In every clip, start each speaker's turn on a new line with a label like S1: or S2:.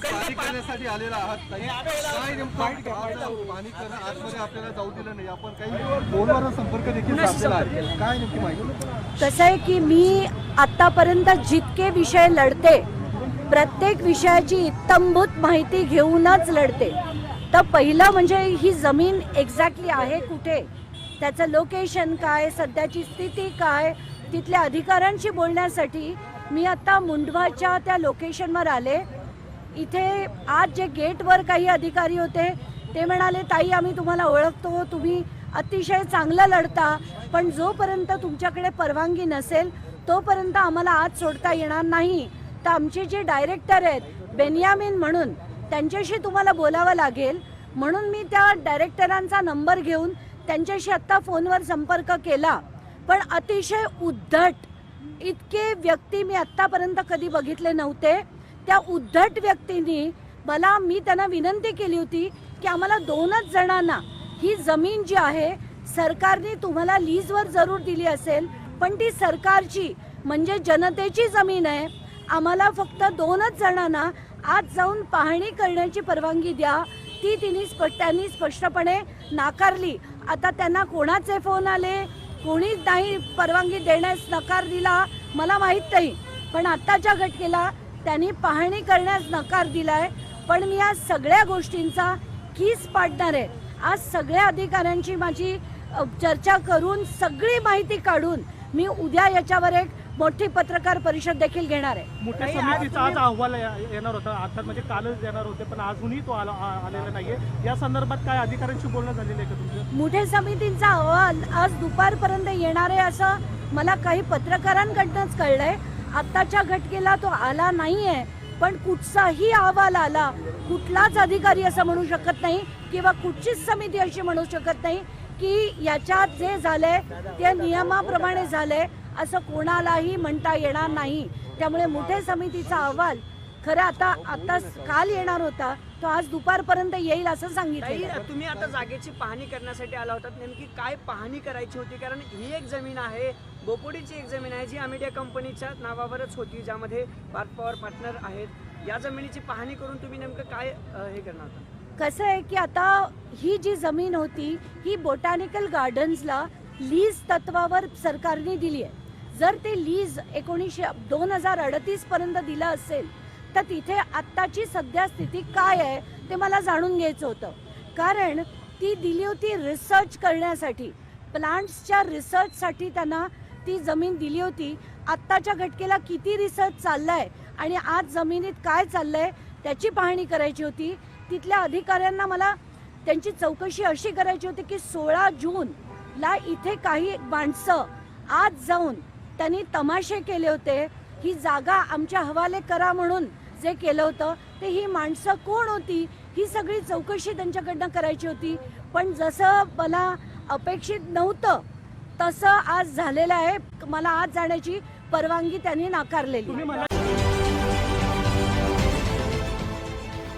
S1: पाणी करण्यासाठी आलेला आहात. ताई. काय नेमकं आज पाणी करणं आतमध्ये आपल्याला जाऊ दिलं नाही. आपण काही फोनवर संपर्क देखील साधलेला आहे. काय नेमकी माहिती?
S2: कसं आहे की मी आत्तापर्यंत जितके विषय लढते प्रत्येक विषयाची इत्तंभूत माहिती घेऊनच लढते. तर पहिलं म्हणजे ही जमीन एक्झॅक्टली आहे कुठे? त्याचं लोकेशन काय? सध्याची स्थिती काय? तिथल्या अधिकाऱ्यांशी बोलण्यासाठी मी आत्ता मुंडवाच्या त्या लोकेशनवर आले. इथे आज जे गेटवर काही अधिकारी होते ते म्हणाले ताई आम्ही तुम्हाला ओळखतो तुम्ही अतिशय चांगलं लढता पण जोपर्यंत तुमच्याकडे परवानगी नसेल तोपर्यंत आम्हाला आज सोडता येणार नाही. तर आमचे जे डायरेक्टर आहेत बेनियामिन म्हणून त्यांच्याशी तुम्हाला बोलावं लागेल. म्हणून मी त्या डायरेक्टरांचा नंबर घेऊन त्यांच्याशी आत्ता फोनवर संपर्क केला. पण अतिशय उद्धट इतके व्यक्ती मी आत्तापर्यंत कधी बघितले नव्हते. त्या उद्धट व्यक्तींनी मला मी त्यांना विनंती केली होती की आम्हाला दोनच जणांना ही जमीन जी आहे सरकारने तुम्हाला लीजवर जरूर दिली असेल पण ती सरकारची म्हणजे जनतेची जमीन आहे. आम्हाला फक्त दोनच जणांना आज जाऊन पाहणी करण्याची परवानगी द्या. ती तिने स्पष्ट त्यांनी स्पष्टपणे नाकारली. आता त्यांना कोणाचे फोन आले? कोणीच नाही परवानगी देण्यास नकार दिला. मला माहीत नाही. पण आत्ताच्या घटनेला त्यांनी पाहणी करण्यास नकार दिलाय पण मी आज सगळ्या गोष्टींचा कीस पाडणार आहे. आज सगळ्या अधिकाऱ्यांची माझी चर्चा करून सगळी माहिती काढून मी उद्या याच्यावर एक मोठी पत्रकार परिषद देखील घेणार आहे.
S3: मोठ्या समितीचा आज अहवाल या- येणार होता. अर्थात म्हणजे कालच येणार होते पण अजूनही तो आला आलेला नाहीये. या संदर्भात काय अधिकाऱ्यांशी बोलणं झालेलं आहे का तुमचं?
S2: मुठे समितींचा अहवाल आज दुपारपर्यंत येणार आहे असं मला काही पत्रकारांकडनंच कळलंय. आत्ताच्या घटकेला तो आला नाही आहे पण कुठचाही अहवाल आला कुठलाच अधिकारी असं म्हणू शकत नाही किंवा कुठचीच समिती अशी म्हणू शकत नाही की याच्यात जे झालंय ते नियमाप्रमाणे झालंय असं कोणालाही म्हणता येणार नाही. त्यामुळे मोठ्या समितीचा अहवाल खरं आता आता काल येणार होता तो आज दुपारपर्यंत येईल असं सांगितलं
S4: तुम्ही आता जागेची पाहणी करण्यासाठी आला होता नेमकी काय पाहणी करायची होती? कारण ही एक जमीन आहे बोपोडीची एक जमीन आहे जी अमिडिया कंपनीच्या नावावरच होती ज्यामध्ये पार्थ पवार पार्टनर आहेत. या जमिनीची पाहणी करून तुम्ही नेमकं काय हे करणार होता
S2: कसं आहे की आता ही जी जमीन होती ही बोटॅनिकल गार्डन्सला लीज तत्वावर सरकारने दिली आहे. जर ते लीज एकोणीसशे दोन हजार अडतीस पर्यंत दिलं असेल तर तिथे आत्ताची सध्या स्थिती काय आहे ते मला जाणून घ्यायचं होतं. कारण ती दिली होती रिसर्च करण्यासाठी. प्लांट्सच्या रिसर्चसाठी त्यांना ती जमीन दिली होती. आत्ताच्या घटकेला किती रिसर्च चाललाय आणि आज जमिनीत काय चाललंय त्याची पाहणी करायची होती. तिथल्या अधिकाऱ्यांना मला त्यांची चौकशी अशी करायची होती की सोळा जूनला इथे काही माणसं आज जाऊन त्यांनी तमाशे केले होते. ही जागा आमच्या हवाले करा म्हणून जे केलं होतं ते ही माणसं कोण होती ही सगळी चौकशी त्यांच्याकडनं करायची होती. पण जसं मला अपेक्षित नव्हतं तसं आज झालेलं आहे. मला आज जाण्याची परवानगी त्यांनी नाकारलेली आहे.
S3: तुम्ही मला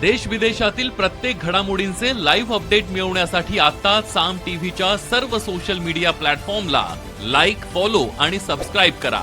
S5: देश विदेशातील प्रत्येक घडामोडींचे लाईव्ह अपडेट मिळवण्यासाठी आता साम टीव्हीच्या सर्व सोशल मीडिया प्लॅटफॉर्मला लाईक फॉलो आणि सबस्क्राईब करा.